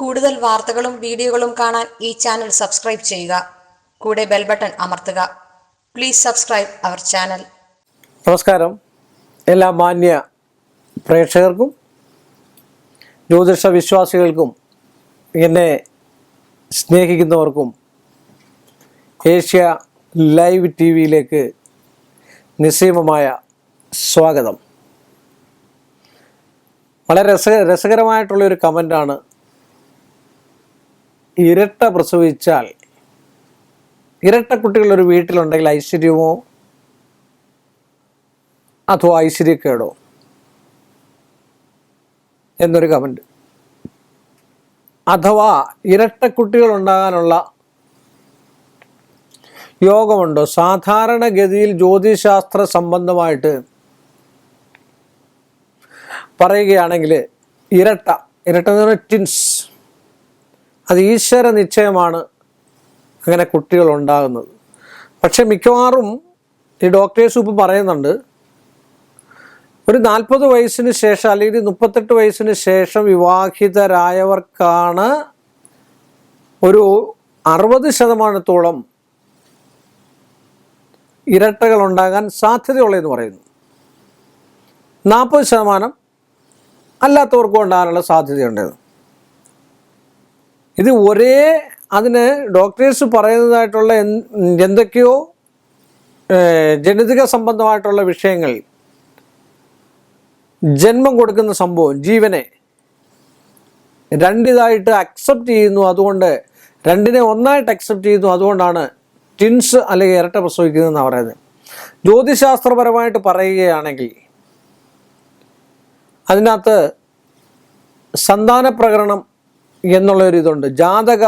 കൂടുതൽ വാർത്തകളും വീഡിയോകളും കാണാൻ ഈ ചാനൽ സബ്സ്ക്രൈബ് ചെയ്യുക. കൂടെ ബെൽ ബട്ടൺ അമർത്തുക. പ്ലീസ് സബ്സ്ക്രൈബ് അവർ ചാനൽ നമസ്കാരം. എല്ലാ മാന്യ പ്രേക്ഷകർക്കും ജ്യോതിഷ വിശ്വാസികൾക്കും എന്നെ സ്നേഹിക്കുന്നവർക്കും ഏഷ്യ ലൈവ് ടി വിയിലേക്ക് നിസ്സീമമായ സ്വാഗതം. വളരെ രസ രസകരമായിട്ടുള്ള ഒരു കമന്റാണ് ഇരട്ട പ്രസവിച്ചാൽ ഇരട്ട കുട്ടികൾ ഒരു വീട്ടിലുണ്ടെങ്കിൽ ഐശ്വര്യമോ? അഥവാ ഐശ്വര്യക്കേടോ? എന്നൊരു കമന്റ് അഥവാ ഇരട്ട കുട്ടികൾ ഉണ്ടാകാനുള്ള യോഗമുണ്ടോ? സാധാരണഗതിയിൽ ജ്യോതിശാസ്ത്ര സംബന്ധമായിട്ട് പറയുകയാണെങ്കിൽ ഇരട്ട ഇരട്ട എന്ന് പറഞ്ഞാൽ ടിൻസ് അത് ഈശ്വര നിശ്ചയമാണ് അങ്ങനെ കുട്ടികൾ ഉണ്ടാകുന്നത്. പക്ഷെ മിക്കവാറും ഈ ഡോക്ടേഴ്സ് ഇപ്പോൾ പറയുന്നുണ്ട് ഒരു നാൽപ്പത് വയസ്സിന് ശേഷം അല്ലെങ്കിൽ മുപ്പത്തെട്ട് വയസ്സിന് ശേഷം വിവാഹിതരായവർക്കാണ് ഒരു അറുപത് ശതമാനത്തോളം ഇരട്ടകൾ ഉണ്ടാകാൻ സാധ്യതയുള്ളതെന്ന് പറയുന്നു. നാൽപ്പത് ശതമാനം അല്ലാത്തവർക്കും ഉണ്ടാകാനുള്ള സാധ്യതയുണ്ടെന്ന് ഇത് ഒരേ അതിന് ഡോക്ടേഴ്സ് പറയുന്നതായിട്ടുള്ള എന്ത് എന്തൊക്കെയോ ജനിതക സംബന്ധമായിട്ടുള്ള വിഷയങ്ങൾ ജന്മം കൊടുക്കുന്ന സംഭവം ജീവനെ രണ്ടിതായിട്ട് അക്സെപ്റ്റ് ചെയ്യുന്നു അതുകൊണ്ട് രണ്ടിനെ ഒന്നായിട്ട് അക്സെപ്റ്റ് ചെയ്യുന്നു അതുകൊണ്ടാണ് ടിൻസ് അല്ലെങ്കിൽ ഇരട്ട പ്രസവിക്കുന്നതെന്നാണ് പറയുന്നത്. ജ്യോതിശാസ്ത്രപരമായിട്ട് പറയുകയാണെങ്കിൽ അതിനകത്ത് സന്താന പ്രകരണം എന്നുള്ള ഒരു ഇതുണ്ട് ജാതക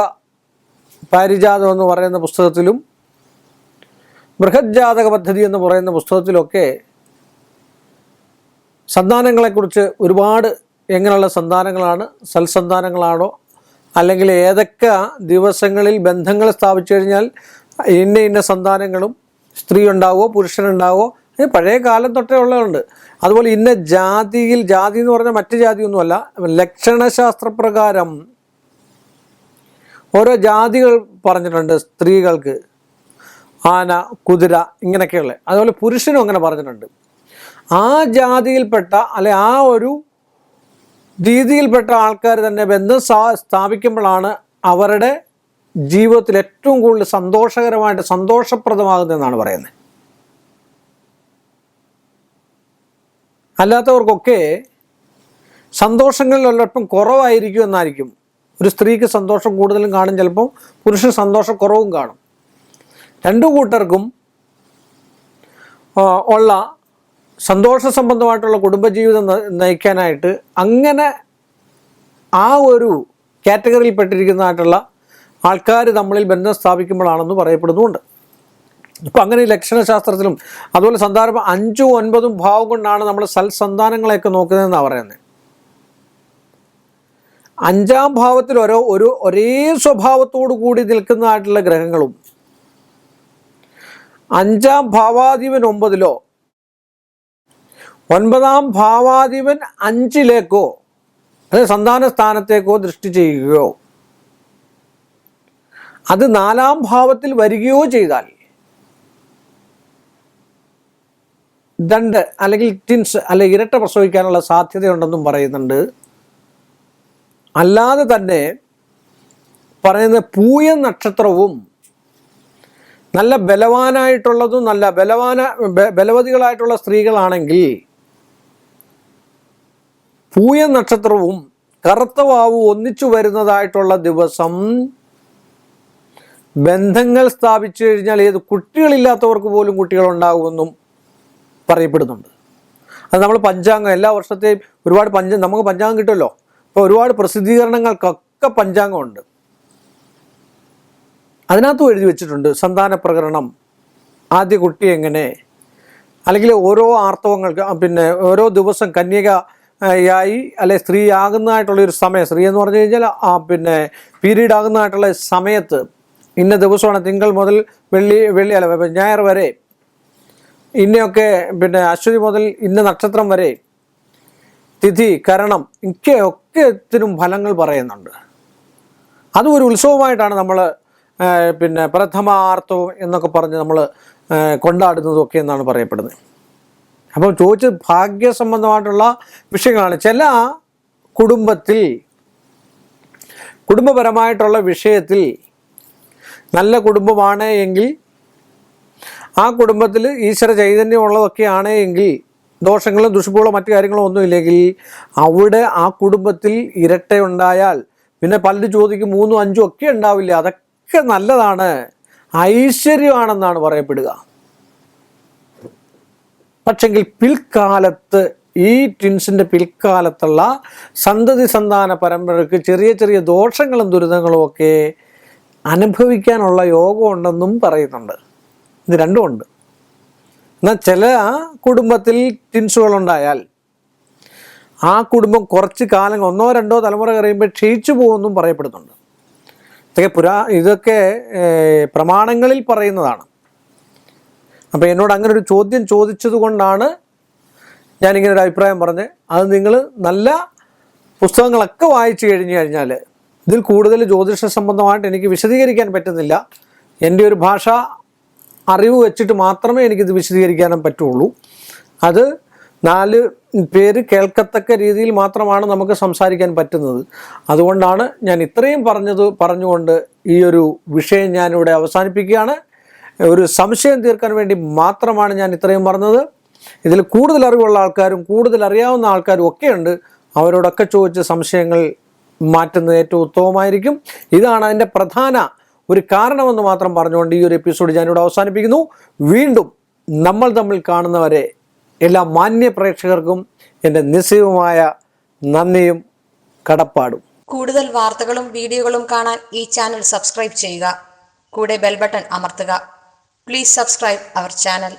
പാരിജാതം എന്ന് പറയുന്ന പുസ്തകത്തിലും ബൃഹത് ജാതക പദ്ധതി എന്ന് പറയുന്ന പുസ്തകത്തിലൊക്കെ സന്താനങ്ങളെക്കുറിച്ച് ഒരുപാട് എങ്ങനെയുള്ള സന്താനങ്ങളാണ് സൽസന്താനങ്ങളാണോ അല്ലെങ്കിൽ ഏതൊക്കെ ദിവസങ്ങളിൽ ബന്ധങ്ങൾ സ്ഥാപിച്ചു കഴിഞ്ഞാൽ ഇന്ന ഇന്ന സന്താനങ്ങളും സ്ത്രീ ഉണ്ടാവോ പുരുഷനുണ്ടാവോ ഇത് പഴയ കാലം തൊട്ടേ ഉള്ളതുണ്ട്. അതുപോലെ ഇന്ന ജാതിയിൽ ജാതി എന്ന് പറഞ്ഞാൽ മറ്റു ജാതിയൊന്നുമല്ല ലക്ഷണശാസ്ത്രപ്രകാരം ഓരോ ജാതികൾ പറഞ്ഞിട്ടുണ്ട് സ്ത്രീകൾക്ക് ആന കുതിര ഇങ്ങനെയൊക്കെയുള്ള. അതുപോലെ പുരുഷനും അങ്ങനെ പറഞ്ഞിട്ടുണ്ട്. ആ ജാതിയിൽപ്പെട്ട അല്ലെ ആ ഒരു രീതിയിൽപ്പെട്ട ആൾക്കാർ തന്നെ ബന്ധം സ്ഥാ- സ്ഥാപിക്കുമ്പോഴാണ് അവരുടെ ജീവിതത്തിൽ ഏറ്റവും കൂടുതൽ സന്തോഷകരമായിട്ട് സന്തോഷപ്രദമാകുന്നതെന്നാണ് പറയുന്നത്. അല്ലാത്തവർക്കൊക്കെ സന്തോഷങ്ങളിൽ കുറവായിരിക്കും എന്നായിരിക്കും ഒരു സ്ത്രീക്ക് സന്തോഷം കൂടുതലും കാണും ചിലപ്പോൾ പുരുഷന് സന്തോഷം കുറവും കാണും. രണ്ടു കൂട്ടർക്കും ഉള്ള സന്തോഷ സംബന്ധമായിട്ടുള്ള കുടുംബജീവിതം നയിക്കാനായിട്ട് അങ്ങനെ ആ ഒരു കാറ്റഗറിയിൽ പെട്ടിരിക്കുന്നതായിട്ടുള്ള ആൾക്കാർ തമ്മിൽ ബന്ധം സ്ഥാപിക്കുമ്പോഴാണെന്ന് പറയപ്പെടുന്നുണ്ട് ഇപ്പം അങ്ങനെ ലക്ഷണശാസ്ത്രത്തിലും അതുപോലെ സന്താനം അഞ്ചും ഒൻപതും ഭാവം കൊണ്ടാണ് നമ്മൾ സൽസന്താനങ്ങളെയൊക്കെ നോക്കുന്നതെന്നാണ് പറയുന്നത് അഞ്ചാം ഭാവത്തിൽ ഓരോ ഒരു ഒരേ സ്വഭാവത്തോടു കൂടി നിൽക്കുന്നതായിട്ടുള്ള ഗ്രഹങ്ങളും. അഞ്ചാം ഭാവാധിപൻ ഒമ്പതിലോ ഒൻപതാം ഭാവാധിപൻ അഞ്ചിലേക്കോ അതായത് സന്താന സ്ഥാനത്തേക്കോ ദൃഷ്ടി ചെയ്യുകയോ അത് നാലാം ഭാവത്തിൽ വരികയോ ചെയ്താൽ ദണ്ട് അല്ലെങ്കിൽ ടിൻസ് അല്ലെങ്കിൽ ഇരട്ട പ്രസവിക്കാനുള്ള സാധ്യതയുണ്ടെന്നും പറയുന്നുണ്ട്. അല്ലാതെ തന്നെ പറയുന്ന പൂയ നക്ഷത്രവും നല്ല ബലവാനായിട്ടുള്ളതും നല്ല ബലവാന ബലവതികളായിട്ടുള്ള സ്ത്രീകളാണെങ്കിൽ പൂയ നക്ഷത്രവും കറുത്ത വാവും ഒന്നിച്ചു വരുന്നതായിട്ടുള്ള ദിവസം ബന്ധങ്ങൾ സ്ഥാപിച്ചു കഴിഞ്ഞാൽ ഏത് കുട്ടികളില്ലാത്തവർക്ക് പോലും കുട്ടികൾ ഉണ്ടാകുമെന്നും പറയപ്പെടുന്നുണ്ട്. അത് നമ്മൾ പഞ്ചാംഗം എല്ലാ വർഷത്തെയും ഒരുപാട് പഞ്ച നമുക്ക് പഞ്ചാംഗം കിട്ടുമല്ലോ. അപ്പോൾ ഒരുപാട് പ്രസിദ്ധീകരണങ്ങൾക്കൊക്കെ പഞ്ചാംഗമുണ്ട്. അതിനകത്തും എഴുതി വെച്ചിട്ടുണ്ട് സന്താന പ്രകരണം ആദ്യ കുട്ടി എങ്ങനെ അല്ലെങ്കിൽ ഓരോ ആർത്തവങ്ങൾക്ക് പിന്നെ ഓരോ ദിവസം കന്യക ആ, യായി അല്ലെ സ്ത്രീ ആകുന്നതായിട്ടുള്ള ഒരു സമയം സ്ത്രീ എന്ന് പറഞ്ഞു കഴിഞ്ഞാൽ ആ പിന്നെ പീരീഡ് ആകുന്നതായിട്ടുള്ള സമയത്ത് ഇന്ന ദിവസമാണ് തിങ്കൾ മുതൽ വെള്ളി വെള്ളി അല്ല ഞായർ വരെ ഇന്നയൊക്കെ പിന്നെ അശ്വതി മുതൽ ഇന്ന നക്ഷത്രം വരെ തിഥി കരണം ഒക്കെ ഒക്കെ ത്തിനും ഫലങ്ങൾ പറയുന്നുണ്ട്. അതും ഒരു ഉത്സവമായിട്ടാണ് നമ്മൾ പിന്നെ പ്രഥമാർത്ഥവും എന്നൊക്കെ പറഞ്ഞ് നമ്മൾ കൊണ്ടാടുന്നതൊക്കെ എന്നാണ് പറയപ്പെടുന്നത്. അപ്പോൾ ചോദിച്ചത് ഭാഗ്യസംബന്ധമായിട്ടുള്ള വിഷയങ്ങളാണ്. ചില കുടുംബത്തിൽ കുടുംബപരമായിട്ടുള്ള വിഷയത്തിൽ നല്ല കുടുംബമാണ് എങ്കിൽ ആ കുടുംബത്തിൽ ഈശ്വര ചൈതന്യം ഉള്ളതൊക്കെയാണ് എങ്കിൽ ദോഷങ്ങളും ദുഷ്ഫലവും മറ്റു കാര്യങ്ങളോ ഒന്നുമില്ലെങ്കിൽ അവിടെ ആ കുടുംബത്തിൽ ഇരട്ടയുണ്ടായാൽ പിന്നെ പലരും ചോദിക്കും മൂന്നും അഞ്ചും ഒക്കെ ഉണ്ടാവില്ല? അതൊക്കെ നല്ലതാണ്. ഐശ്വര്യമാണെന്നാണ് പറയപ്പെടുക. പക്ഷെങ്കിൽ പിൽക്കാലത്ത് ഈ ട്വിൻസിന്റെ പിൽക്കാലത്തുള്ള സന്തതി സന്താന പരമ്പരക്ക് ചെറിയ ചെറിയ ദോഷങ്ങളും ദുരിതങ്ങളും ഒക്കെ അനുഭവിക്കാനുള്ള യോഗമുണ്ടെന്നും പറയുന്നുണ്ട്. ഇത് രണ്ടും ഉണ്ട് എന്നാൽ ചില കുടുംബത്തിൽ ട്വിൻസുകളുണ്ടായാൽ ആ കുടുംബം കുറച്ച് കാലം ഒന്നോ രണ്ടോ തലമുറ കഴിയുമ്പോൾ ക്ഷയിച്ചു പോകുമെന്നും പറയപ്പെടുന്നുണ്ട്. ഇതൊക്കെ പുരാ ഇതൊക്കെ പ്രമാണങ്ങളിൽ പറയുന്നതാണ്. അപ്പോൾ എന്നോട് അങ്ങനെ ഒരു ചോദ്യം ചോദിച്ചത് കൊണ്ടാണ് ഞാനിങ്ങനെ ഒരു അഭിപ്രായം പറഞ്ഞ് അത് നിങ്ങൾ നല്ല പുസ്തകങ്ങളൊക്കെ വായിച്ചു കഴിഞ്ഞു കഴിഞ്ഞാൽ ഇതിൽ കൂടുതൽ ജ്യോതിഷ സംബന്ധമായിട്ട് എനിക്ക് വിശദീകരിക്കാൻ പറ്റുന്നില്ല. എന്റെ ഒരു ഭാഷ അറിവ് വെച്ചിട്ട് മാത്രമേ എനിക്കിത് വിശദീകരിക്കാനും പറ്റുള്ളൂ. അത് നാല് പേര് കേൾക്കത്തക്ക രീതിയിൽ മാത്രമാണ് നമുക്ക് സംസാരിക്കാൻ പറ്റുന്നത്. അതുകൊണ്ടാണ് ഞാൻ ഇത്രയും പറഞ്ഞത് പറഞ്ഞുകൊണ്ട് ഈ ഒരു വിഷയം ഞാനിവിടെ അവസാനിപ്പിക്കുകയാണ്. ഒരു സംശയം തീർക്കാൻ വേണ്ടി മാത്രമാണ് ഞാൻ ഇത്രയും പറഞ്ഞത്. ഇതിൽ കൂടുതൽ അറിവുള്ള ആൾക്കാരും കൂടുതൽ അറിയാവുന്ന ആൾക്കാരും ഒക്കെയുണ്ട്. അവരോടൊക്കെ ചോദിച്ച സംശയങ്ങൾ മാറ്റുന്നത് ഏറ്റവും ഉത്തമമായിരിക്കും. ഇതാണ് അതിന്റെ പ്രധാന ഒരു കാരണമെന്ന് മാത്രം പറഞ്ഞുകൊണ്ട് ഈ ഒരു എപ്പിസോഡ് ഞാനിവിടെ അവസാനിപ്പിക്കുന്നു. വീണ്ടും നമ്മൾ തമ്മിൽ കാണുന്നവരെ എല്ലാ മാന്യ പ്രേക്ഷകർക്കും എന്റെ നിസ്സീവമായ നന്ദിയും കടപ്പാടും. കൂടുതൽ വാർത്തകളും വീഡിയോകളും കാണാൻ ഈ ചാനൽ സബ്സ്ക്രൈബ് ചെയ്യുക. കൂടെ ബെൽബട്ടൺ അമർത്തുക. Please subscribe our channel